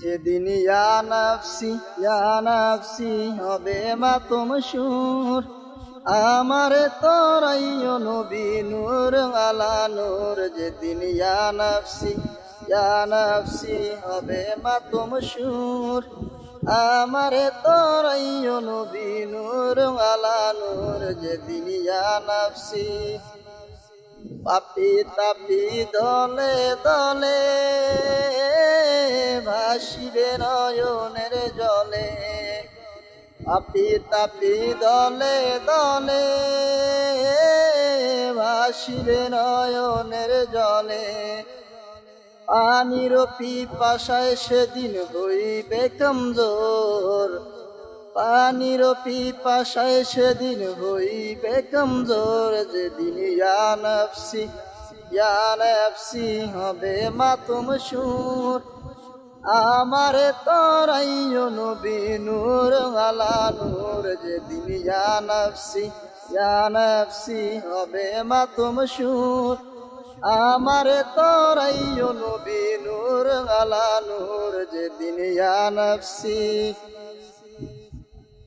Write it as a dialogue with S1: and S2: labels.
S1: যেদিন ইয়া নাফসি ইয়া নাফসি হবে মাতুম সুর। আমারে তোরাইও নবী নূর আলা নূর। যেদিন ইয়া নাফসি ইয়া নাফসি হবে মাতুম সুর। আমারে তোরাইও নবী নূর আলা নূর। যেদিন ইয়া নাফসি, পাপি তাপি দলে দলে। ভাসিবে নয়নের জলে। পাপি তাপি দলে দলে ভাসিবে নয়নের জলে। পানির পিপাসায় সেদিন হইবে কমজোর। পানির পিপাসায় সেদিন হইবে কমজোর। যেদিন ইয়া নফসি ইয়া নফসি হবে মাতুম সুর। আমারে তরাইও নবী নূর আলা নূর যেদিন ইয়া নফসি ইয়া নফসি হবে মাতুম সুর। আমার তরাইও নবী নূর আলা নূর যেদিন ইয়া নফসি।